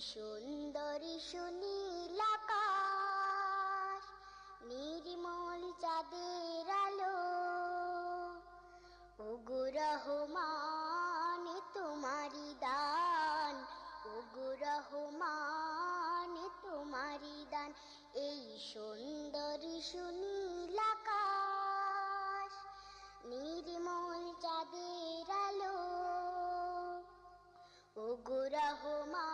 সুন্দরী সুনীল আকাশ, নির্মল চাঁদের আলো। উগুরহ মানে তোমারি দান উগুরহ মানে তোমারি দান। এই সুন্দরী সুনীল আকাশ, নির্মল চাঁদের আলো। উগুরহ রহমান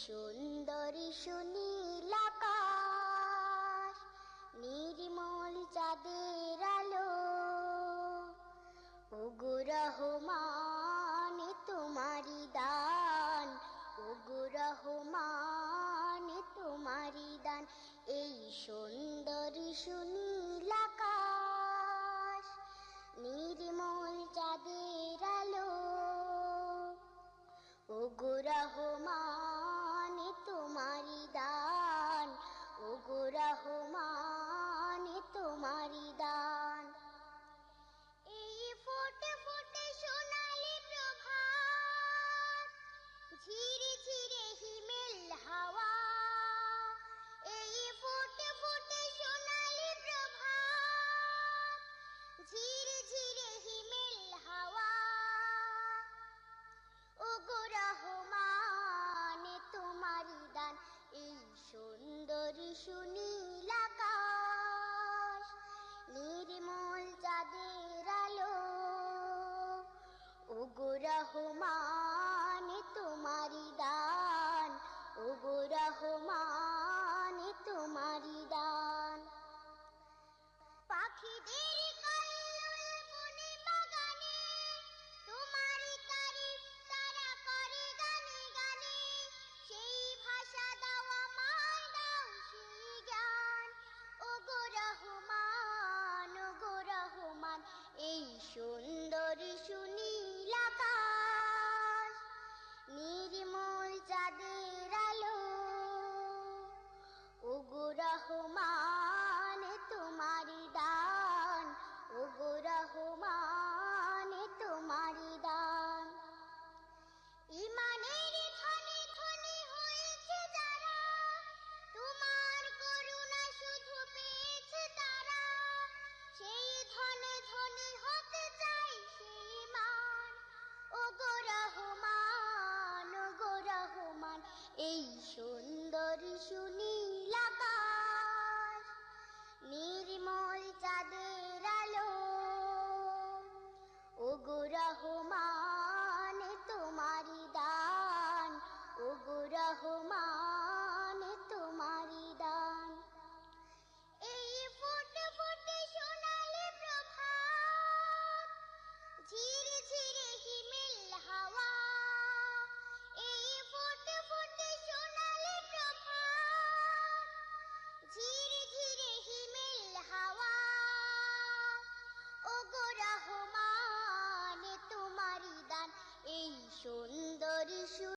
সুন্দরী সুনীল তোমার